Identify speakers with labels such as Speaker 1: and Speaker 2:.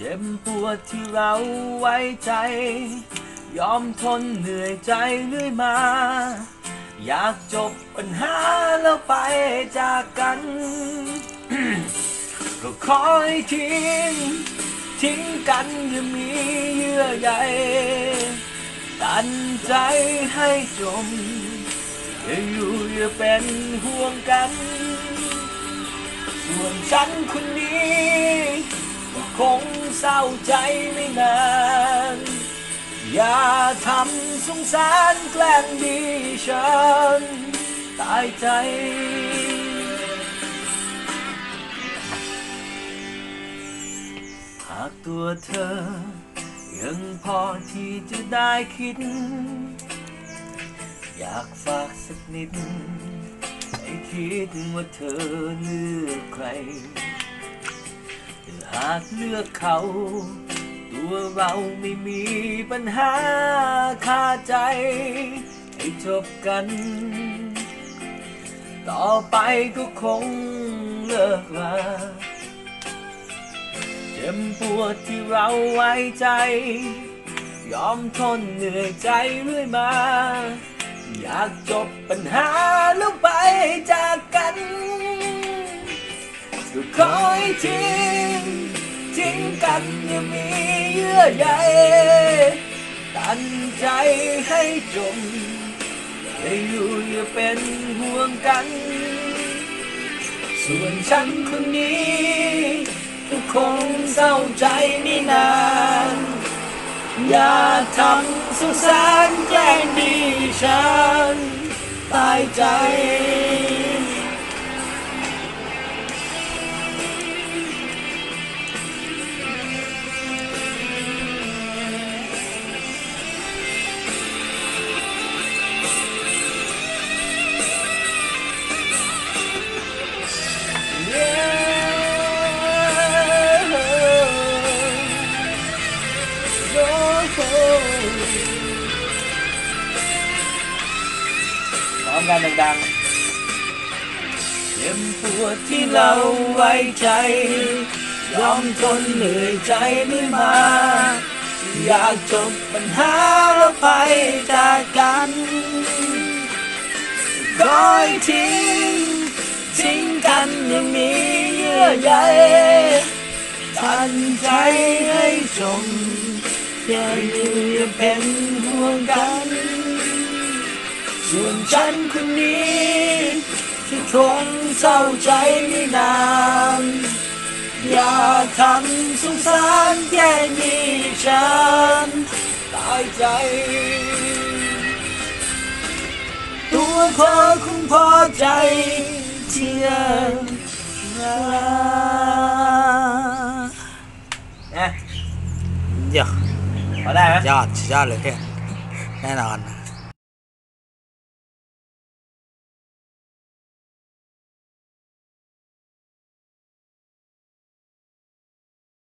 Speaker 1: เจ็บปวดที่เราไว้ใจ ยอมทนเหนื่อยใจเรื่อยมา อยากจบปัญหาแล้วไปจากกันก็ขอให้ทิ้ง ทิ้งกันอย่ามีเยื่อใยตันใจให้จมอย่าอยู่อย่าเป็นห่วงกัน ส่วนฉันคนนี้ คงเศร้าใจไม่นาน อย่าทำสงสารแกล้งดีฉัน ตายใจ หากตัวเธอ ยังพอที่จะได้คิด อยากฝากสักนิด ให้คิดว่าเธอเลือกใคร หากเลือกเขา ตัวเราไม่มีปัญหาคาใจ ให้จบกัน ต่อไปก็คงเลิกลาเจ็บปวดที่เราไว้ใจ ยอมทนเหนื่อยใจเรื่อยมา อยากจบปัญหาแล้วไปจากกันก็คอยทิ้งทิ้ง กันอย่ามีเยื่อใยตันใจให้จมอย่าอยู่อย่าเป็นห่วงกัน ส่วนฉันคนนี้ก็คงเศร้าใจไม่นาน อย่าทำสงสารแกล้งดีฉัน ตายใจ พร้อมกันดังๆเจ็บปวดที่เราไว้ใจ ยอมทนเหนื่อยใจไม่มา อยากจบปัญหาแล้วไปจากกันก้อยทิ้งทิ้งกันยังมีเยื่อใยตันใจให้จม อย่าอยู่อย่าเป็นห่วงกัน ส่วนฉันคนนี้ที่คงเศร้าใจไม่นาน อย่าทำสงสารแย่นี้ฉันตายใจ ตัวเธอคงพอใจที่ พอได้ไหม
Speaker 2: ยอดสุดยอดเลยเพื่อนแน่นอน